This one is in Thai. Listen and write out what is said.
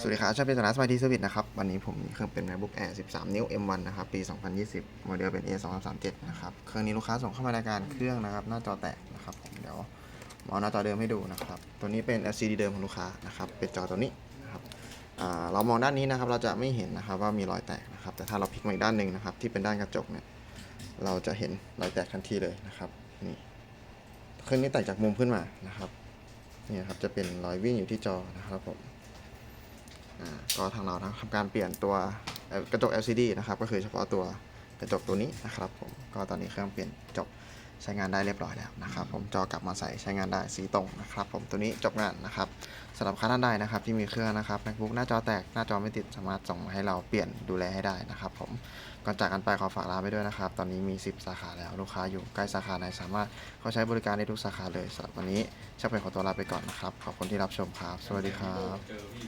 สวัสดีครับชาเป็นสาสมาธิเซอร์วิสนะครับ วันนี้ผมมีเครื่องเป็น MacBook Air 13 นิ้ว M1 นะครับ ปี 2020 โมเดลเป็น A 2 3 7นะครับ เครื่องนี้ลูกค้าส่งเข้ามารายการเครื่องนะครับ หน้าจอแตกนะครับผมเดี๋ยวมเอาหน้าจอเดิมให้ดูนะครับ ตัวนี้เป็น LCD เดิมของลูกค้านะครับ เป็นจอตัวนี้นะครับเรามองด้านนี้นะครับ เราจะไม่เห็นนะครับว่ามีรอยแตกนะครับ แต่ถ้าเราพลิกมาอีกด้านหนึ่งนะครับ ที่เป็นด้านกระจกเนี่ย เราจะเห็นรอยแตกทันทีเลยนะครับ นี่ เครื่องนี้แตกจากมุมขึ้นมานะครับ นี่ครับ จะเป็นรอยวิ่งอยู่ที่จอนะครับผม ก็ทางเราทำการเปลี่ยนตัวกระจก LCD นะครับ ก็คือเฉพาะตัวกระจกตัวนี้นะครับผม ก็ตอนนี้เครื่องเปลี่ยนจบใช้งานได้เรียบร้อยแล้วนะครับ ผมจอกลับมาใส่ใช้งานได้สีตรงนะครับ ผมตัวนี้จบงานนะครับสำหรับค่าท่านใดนะครับที่มีเครื่องนะครับ MacBook หน้าจอแตกหน้าจอไม่ติดสามารถส่งมาให้เราเปลี่ยนดูแลให้ได้นะครับ ผมก่อนจากกันไปขอฝากร้านไปด้วยนะครับ ตอนนี้มี 10 สาขาแล้วลูกค้าอยู่ใกล้สาขาไหนสามารถเข้าใช้บริการได้ทุกสาขาเลยสำหรับวันนี้ช่างเป็นขอตัวลาไปก่อนนะครับขอบคุณที่รับชมครับ สวัสดีครับ